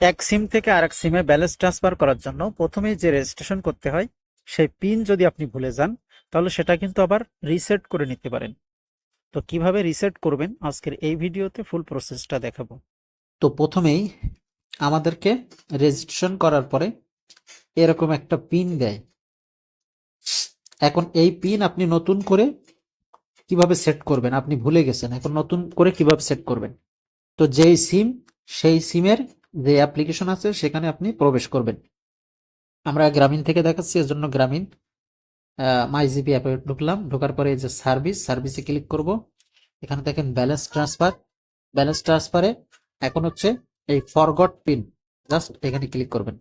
এক সিম থেকে আরেক সিমে ব্যালেন্স ট্রান্সফার করার জন্য প্রথমেই যে রেজিস্ট্রেশন করতে হয়, সেই পিন যদি আপনি ভুলে যান, তাহলে সেটা কিন্তু আবার রিসেট করে নিতে পারেন। তো কীভাবে রিসেট করবেন? আজকের এই ভিডিওতে ফুল প্রসেসটা দেখাবো। তো প্রথমেই আমাদেরকে রেজিস্ট্রেশন করার পরে এরকম একটা পিন দেয়। এখন এই পিন আপনি নতুন করে কীভাবে সেট করবেন? আপনি ভুলে গেছেন, এখন নতুন করে কীভাবে সেট করবেন? তো যেই সিম, সেই সিমের যে অ্যাপ্লিকেশন আছে, সেখানে আপনি প্রবেশ করবেন। আমরা গ্রামীণ থেকে দেখাচ্ছি এর জন্য গ্রামীণ মাইজিপি অ্যাপে ঢুকলাম। ঢোকার পরে যে সার্ভিস সার্ভিসে ক্লিক করব। এখানে দেখেন ব্যালেন্স ট্রান্সফার ব্যালেন্স ট্রান্সফারে এখন হচ্ছে এই ফরগট পিন জাস্ট এখানে ক্লিক করবেন।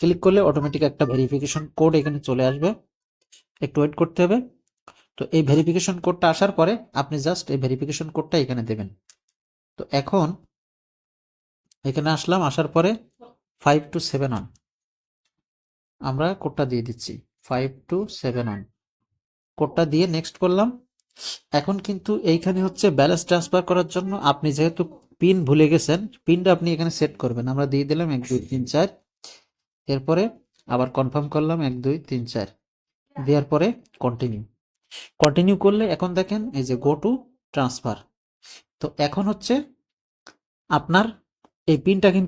ক্লিক করলে অটোমেটিক একটা ভেরিফিকেশন কোড এখানে চলে আসবে। একটু ওয়েট করতে হবে। তো এই ভেরিফিকেশন কোডটা আসার পরে আপনি জাস্ট এই ভেরিফিকেশন কোডটা এখানে দেবেন। তো এখন এখানে আসলাম, আসার পরে ফাইভ টু সেভেন অন আমরা কোডটা দিয়ে দিচ্ছি ফাইভ টু সেভেন অন কোডটা দিয়ে নেক্সট করলাম। এখন কিন্তু এইখানে হচ্ছে ব্যালেন্স ট্রান্সফার করার জন্য আপনি যেহেতু পিন ভুলে গেছেন পিনটা আপনি এখানে সেট করবেন। আমরা দিয়ে দিলাম এক, দুই, তিন, চার। এরপরে আবার কনফার্ম করলাম এক, দুই, তিন, চার। দেওয়ার পরে কন্টিনিউ কন্টিনিউ করলে এখন দেখেন এই যে গো টু ট্রান্সফার তো এখন হচ্ছে আপনার এই পিনটা কিন্তু